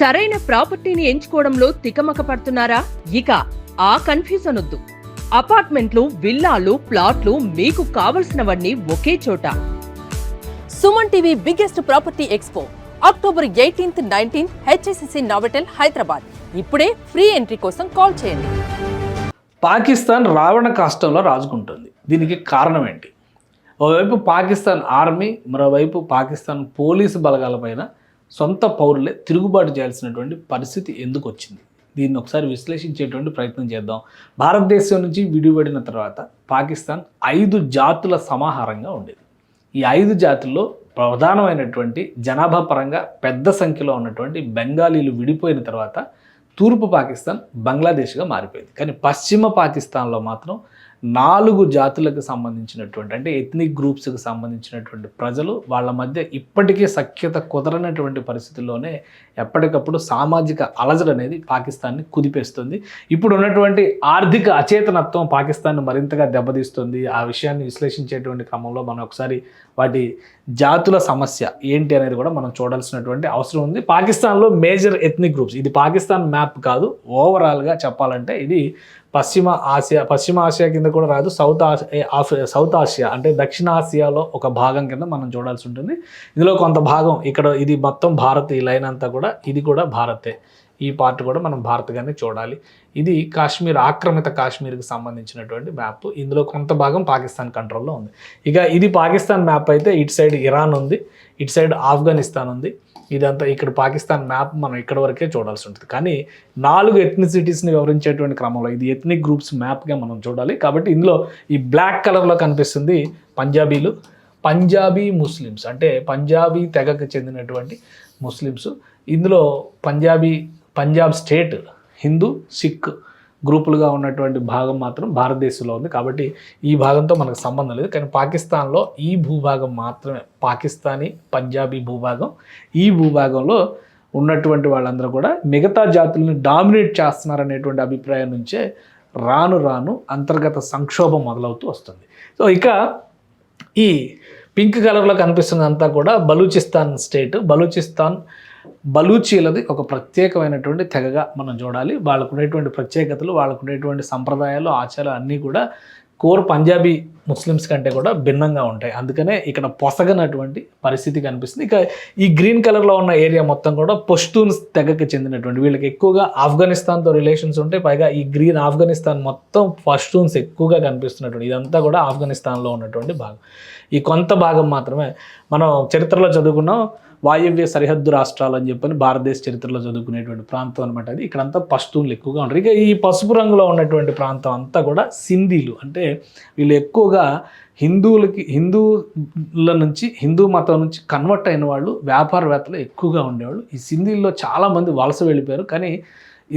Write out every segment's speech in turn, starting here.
సరైన ప్రాపర్టీని ఎంచుకోవడంలో తికమక పడుతున్నారా ఇక ఆ కన్ఫ్యూజన్ వద్దు. అపార్ట్మెంట్లు విల్లాలు ప్లాట్లు మీకు కావలసినవన్నీ ఒకే చోట. Suman TV biggest property expo October eighteenth nineteenth HSCC Novotel Hyderabad. ఇప్పుడే ఫ్రీ ఎంట్రీ కోసం కాల్ చేయండి. పాకిస్తాన్ రావణ కాష్టంలో రాజుకుంటుంది. దీనికి కారణం ఏంటి? ఓవైపు పాకిస్తాన్ ఆర్మీ మరోవైపు పాకిస్తాన్ పోలీసు బలగాలపైన సొంత పౌరులే తిరుగుబాటు చేయాల్సినటువంటి పరిస్థితి ఎందుకు వచ్చింది? దీన్ని ఒకసారి విశ్లేషించేటువంటి ప్రయత్నం చేద్దాం. భారతదేశం నుంచి విడిపడిన తర్వాత పాకిస్తాన్ ఐదు జాతుల సమాహారంగా ఉండేది. ఈ ఐదు జాతుల్లో ప్రధానమైనటువంటి జనాభా పరంగా పెద్ద సంఖ్యలో ఉన్నటువంటి బెంగాలీలు విడిపోయిన తర్వాత తూర్పు పాకిస్తాన్ బంగ్లాదేశ్గా మారిపోయింది. కానీ పశ్చిమ పాకిస్తాన్లో మాత్రం నాలుగు జాతులకు సంబంధించినటువంటి అంటే ఎథ్నిక్ గ్రూప్స్కి సంబంధించినటువంటి ప్రజలు వాళ్ళ మధ్య ఇప్పటికీ సఖ్యత కుదరనటువంటి పరిస్థితుల్లోనే ఎప్పటికప్పుడు సామాజిక అలజడి అనేది పాకిస్తాన్ని కుదిపేస్తుంది. ఇప్పుడు ఉన్నటువంటి ఆర్థిక అచేతనత్వం పాకిస్తాన్ని మరింతగా దెబ్బతీస్తుంది. ఆ విషయాన్ని విశ్లేషించేటువంటి క్రమంలో మనం ఒకసారి వాటి జాతుల సమస్య ఏంటి అనేది కూడా మనం చూడాల్సినటువంటి అవసరం ఉంది. పాకిస్తాన్లో మేజర్ ఎథ్నిక్ గ్రూప్స్ ఇది పాకిస్తాన్ మ్యాప్ కాదు. ఓవరాల్గా చెప్పాలంటే ఇది పశ్చిమ ఆసియా పశ్చిమ ఆసియా కింద కూడా రాదు. సౌత్ ఆసియా సౌత్ ఆసియా అంటే దక్షిణ ఆసియాలో ఒక భాగం కింద మనం చూడాల్సి ఉంటుంది. ఇందులో కొంత భాగం ఇక్కడ ఇది మొత్తం భారత్ ఈ లైన్ అంతా కూడా ఇది కూడా భారతే. ఈ పార్ట్ కూడా మనం భారత్గానే చూడాలి. ఇది కాశ్మీర్ ఆక్రమిత కాశ్మీర్కి సంబంధించినటువంటి మ్యాప్. ఇందులో కొంత భాగం పాకిస్తాన్ కంట్రోల్లో ఉంది. ఇక ఇది పాకిస్తాన్ మ్యాప్ అయితే ఇటు సైడ్ ఇరాన్ ఉంది ఇటు సైడ్ ఆఫ్ఘనిస్తాన్ ఉంది. ఇదంతా ఇక్కడ పాకిస్తాన్ మ్యాప్ మనం ఇక్కడ వరకే చూడాల్సి ఉంటుంది. కానీ నాలుగు ఎథ్నిసిటీస్ని వివరించేటువంటి క్రమంలో ఇది ఎథ్నిక్ గ్రూప్స్ మ్యాప్గా మనం చూడాలి. కాబట్టి ఇందులో ఈ బ్లాక్ కలర్లో కనిపిస్తుంది పంజాబీలు. పంజాబీ ముస్లిమ్స్ అంటే పంజాబీ తెగకు చెందినటువంటి ముస్లిమ్స్. ఇందులో పంజాబీ పంజాబ్ స్టేట్ హిందూ సిక్ గ్రూపులుగా ఉన్నటువంటి భాగం మాత్రం భారతదేశంలో ఉంది. కాబట్టి ఈ భాగంతో మనకు సంబంధం లేదు. కానీ పాకిస్తాన్లో ఈ భూభాగం మాత్రమే. పాకిస్తానీ పంజాబీ భూభాగం. ఈ భూభాగంలో ఉన్నటువంటి వాళ్ళందరూ కూడా మిగతా జాతులను డామినేట్ చేస్తున్నారనేటువంటి అభిప్రాయం నుంచే రాను రాను అంతర్గత సంక్షోభం మొదలవుతూ వస్తుంది. సో ఇక ఈ పింక్ కలర్లో కనిపిస్తున్నదంతా కూడా బలూచిస్తాన్ స్టేట్. బలూచిస్తాన్ బలూచీలది ఒక ప్రత్యేకమైనటువంటి తెగగా మనం చూడాలి. వాళ్ళకు ఉండేటువంటి ప్రత్యేకతలు వాళ్ళకు ఉండేటువంటి సంప్రదాయాలు ఆచారాలు అన్నీ కూడా కోర్ పంజాబీ ముస్లిమ్స్ కంటే కూడా భిన్నంగా ఉంటాయి. అందుకనే ఇక్కడ పొసగనటువంటి పరిస్థితి కనిపిస్తుంది. ఇక ఈ గ్రీన్ కలర్లో ఉన్న ఏరియా మొత్తం కూడా పష్తూన్స్ తెగకి చెందినటువంటి వీళ్ళకి ఎక్కువగా ఆఫ్ఘనిస్తాన్తో రిలేషన్స్ ఉంటాయి. పైగా ఈ గ్రీన్ ఆఫ్ఘనిస్తాన్ మొత్తం పష్తూన్స్ ఎక్కువగా కనిపిస్తున్నటువంటి ఇదంతా కూడా ఆఫ్ఘనిస్తాన్లో ఉన్నటువంటి భాగం. ఈ కొంత భాగం మాత్రమే మనం చరిత్రలో చదువుకున్నాం. వాయవ్య సరిహద్దు రాష్ట్రాలు అని చెప్పని భారతదేశ చరిత్రలో చదువుకునేటువంటి ప్రాంతం అనమాట అది. ఇక్కడంతా పష్తూన్లు ఎక్కువగా ఉంటారు ఇక ఈ పసుపు రంగులో ఉన్నటువంటి ప్రాంతం అంతా కూడా సింధీలు. అంటే వీళ్ళు ఎక్కువగా హిందువులకి హిందువుల నుంచి హిందూ మతం నుంచి కన్వర్ట్ అయిన వాళ్ళు వ్యాపారవేత్తలు ఎక్కువగా ఉండేవాళ్ళు. ఈ సింధీల్లో చాలామంది వలస వెళ్ళిపోయారు. కానీ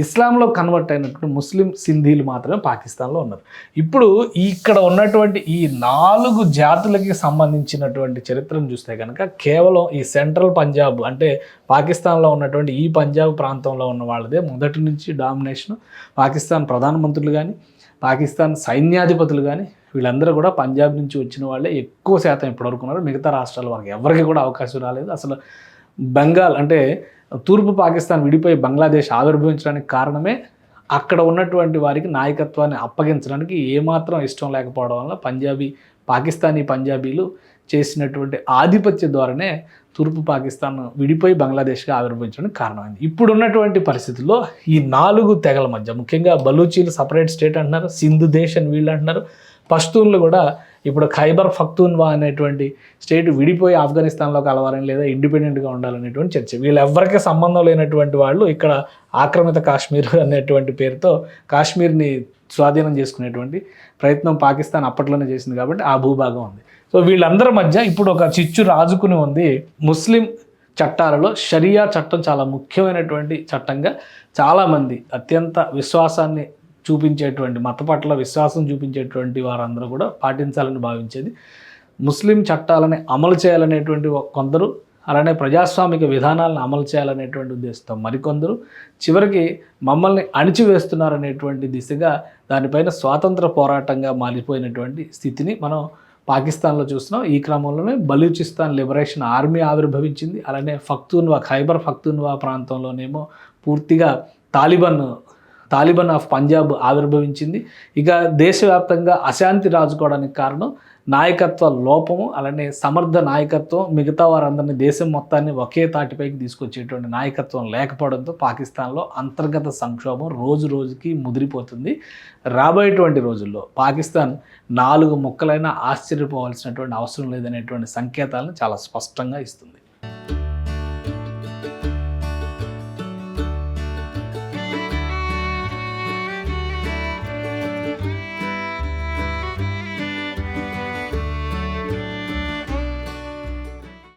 ఇస్లాంలో కన్వర్ట్ అయినటువంటి ముస్లిం సింధీలు మాత్రమే పాకిస్తాన్లో ఉన్నారు. ఇప్పుడు ఇక్కడ ఉన్నటువంటి ఈ నాలుగు జాతులకి సంబంధించినటువంటి చరిత్రను చూస్తే కనుక కేవలం ఈ సెంట్రల్ పంజాబ్ అంటే పాకిస్తాన్లో ఉన్నటువంటి ఈ పంజాబ్ ప్రాంతంలో ఉన్న వాళ్ళదే మొదటి నుంచి డామినేషన్. పాకిస్తాన్ ప్రధానమంత్రులు కానీ పాకిస్తాన్ సైన్యాధిపతులు కానీ వీళ్ళందరూ కూడా పంజాబ్ నుంచి వచ్చిన వాళ్ళే. ఎక్కువ శాతం ఇప్పటివరకు ఉన్నారు. మిగతా రాష్ట్రాల వారికి ఎవరికి కూడా అవకాశం రాలేదు. అసలు బెంగాల్ అంటే తూర్పు పాకిస్తాన్ విడిపోయి బంగ్లాదేశ్ ఆవిర్భవించడానికి కారణమే అక్కడ ఉన్నటువంటి వారికి నాయకత్వాన్ని అప్పగించడానికి ఏమాత్రం ఇష్టం లేకపోవడం వల్ల పంజాబీ పాకిస్తానీ పంజాబీలు చేసినటువంటి ఆధిపత్య ద్వారానే తూర్పు పాకిస్తాన్ విడిపోయి బంగ్లాదేశ్గా ఆవిర్భవించడానికి కారణమైంది. ఇప్పుడు ఉన్నటువంటి పరిస్థితుల్లో ఈ నాలుగు తెగల మధ్య ముఖ్యంగా బలూచీలు సపరేట్ స్టేట్ అంటున్నారు సింధు దేశ్ అని వీళ్ళు అంటున్నారు పష్తూన్లు కూడా ఇప్పుడు ఖైబర్ ఫక్తూన్వా అనేటువంటి స్టేట్ విడిపోయి ఆఫ్ఘనిస్తాన్లో కలవాలని లేదా ఇండిపెండెంట్గా ఉండాలనేటువంటి చర్చ. వీళ్ళు ఎవరికి సంబంధం లేనటువంటి వాళ్ళు ఇక్కడ ఆక్రమిత కాశ్మీర్ అనేటువంటి పేరుతో కాశ్మీర్ని స్వాధీనం చేసుకునేటువంటి ప్రయత్నం పాకిస్తాన్ అప్పట్లోనే చేసింది కాబట్టి ఆ భూభాగం ఉంది. సో వీళ్ళందరి మధ్య ఇప్పుడు ఒక చిచ్చు రాజుకుని ఉంది ముస్లిం చట్టాలలో షరియా చట్టం చాలా ముఖ్యమైనటువంటి చట్టంగా చాలామంది అత్యంత విశ్వాసాన్ని చూపించేటువంటి మత పట్ల విశ్వాసం చూపించేటువంటి వారందరూ కూడా పాటించాలని భావించేది. ముస్లిం చట్టాలని అమలు చేయాలనేటువంటి కొందరు అలానే ప్రజాస్వామిక విధానాలను అమలు చేయాలనేటువంటి ఉద్దేశంతో మరికొందరు చివరికి మమ్మల్ని అణిచివేస్తున్నారనేటువంటి దిశగా దానిపైన స్వాతంత్ర పోరాటంగా మారిపోయినటువంటి స్థితిని మనం పాకిస్తాన్లో చూస్తున్నాం. ఈ క్రమంలోనే బలూచిస్తాన్ లిబరేషన్ ఆర్మీ ఆవిర్భవించింది. అలానే ఫక్తూన్వా ఖైబర్ ఫక్తున్వా ప్రాంతంలోనేమో పూర్తిగా తాలిబాన్ తాలిబాన్ ఆఫ్ పంజాబ్ ఆవిర్భవించింది. ఇక దేశవ్యాప్తంగా అశాంతి రాజుకోవడానికి కారణం నాయకత్వ లోపము అలానే సమర్థ నాయకత్వం. మిగతా వారందరినీ దేశం మొత్తాన్ని ఒకే తాటిపైకి తీసుకొచ్చేటువంటి నాయకత్వం లేకపోవడంతో పాకిస్తాన్లో అంతర్గత సంక్షోభం రోజు రోజుకి ముదిరిపోతుంది. రాబోయేటువంటి రోజుల్లో పాకిస్తాన్ నాలుగు ముక్కలైనా ఆశ్చర్యపోవాల్సినటువంటి అవసరం లేదనేటువంటి సంకేతాలను చాలా స్పష్టంగా ఇస్తుంది.